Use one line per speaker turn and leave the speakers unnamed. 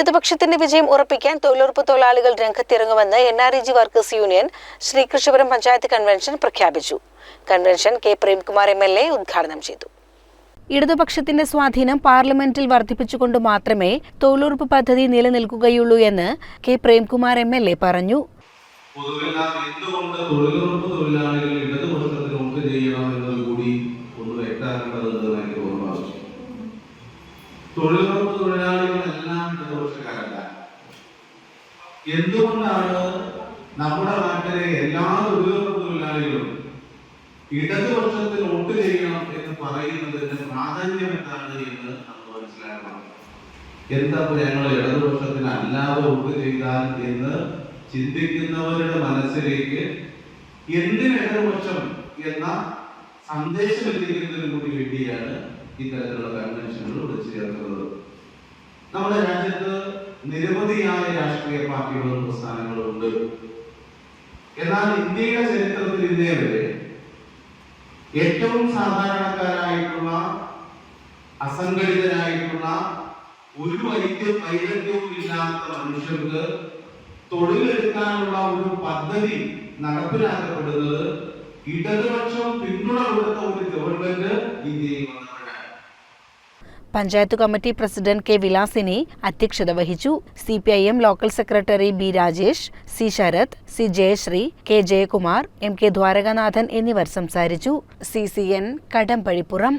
ഇടതുപക്ഷത്തിന്റെ വിജയം ഉറപ്പിക്കാൻ തൊഴിലുറപ്പ് തൊഴിലാളികൾ രംഗത്തിറങ്ങുമെന്ന് N R E G workers union Sreekrishnapuram panchayat convention പ്രഖ്യാപിച്ചു. Convention K Premkumar M L A ഉദ്ഘാടനം ചെയ്തു. ഇടതുപക്ഷത്തിന്റെ സ്വാധീനം പാർലമെന്റിൽ വർദ്ധിപ്പിച്ചുകൊണ്ട് മാത്രമേ തൊഴിലുറപ്പ് പദ്ധതി നിലനിൽക്കുകയുള്ളൂ എന്ന് K Premkumar M L A പറഞ്ഞു.
പൊതുവെല്ലാം എന്തുകൊണ്ട് തൊഴിലുറപ്പ് തൊഴിലാളികൾ ഇടതുപക്ഷത്തിന് ചെയ്യണം എന്നത് കൂടി ഒന്ന് വ്യക്തമാക്കേണ്ടതുണ്ടെന്ന് എനിക്ക് ആവശ്യം തൊഴിലുറപ്പ് തൊഴിലാളികളെല്ലാം ഇടതുപക്ഷക്കാരല്ല എന്തുകൊണ്ടാണ് നമ്മുടെ നാട്ടിലെ എല്ലാ തൊഴിലുറപ്പ് തൊഴിലാളികളും ഇടതുപക്ഷത്തിൽ വോട്ട് ചെയ്യണം എന്ന് പറയുന്നതിന്റെ പ്രാധാന്യം എന്താണ് എന്ന് നമുക്ക് മനസ്സിലാക്കണം എന്താ ഞങ്ങൾ ഇടതുപക്ഷത്തിന് അല്ലാതെ വോട്ട് ചെയ്താൽ എന്ന് ചിന്തിക്കുന്നവരുടെ മനസ്സിലേക്ക് എന്തിന് ഇടതുപക്ഷം എന്ന സന്ദേശം എത്തിക്കുന്നതിന് കൂടി വേണ്ടിയാണ് ഇത്തരത്തിലുള്ള കൺവെൻഷനുകൾ ചേർക്കുന്നത്. നമ്മുടെ രാജ്യത്ത് നിരവധിയായ രാഷ്ട്രീയ പാർട്ടികളും പ്രസ്ഥാനങ്ങളും ഉണ്ട്. എന്നാൽ ഇന്ത്യയുടെ ചരിത്രത്തിൽ ഇന്നേ വരെ ഏറ്റവും സാധാരണക്കാരായിട്ടുള്ള അസംഘടിതരായിട്ടുള്ള ഒരു വൈദ്യം വൈദഗ്ധ്യവും ഇല്ലാത്ത മനുഷ്യർക്ക് തൊഴിലെടുക്കാനുള്ള ഒരു പദ്ധതി നടപ്പിലാക്കപ്പെടുന്നത് ഇടതുപക്ഷം പിന്തുണ കൊടുത്ത ഒരു ഗവൺമെന്റ് ഇന്ത്യയിൽ വന്നപ്പോഴാണ്
panchayat committee president K Vilasini അധ്യക്ഷത വഹിച്ചു. C P I M local secretary B Rajesh C Sarath C Jayasree K Jayakumar M K Dwarakanathan എന്നിവർ സംസാരിച്ചു. C C N Kadampazhipuram.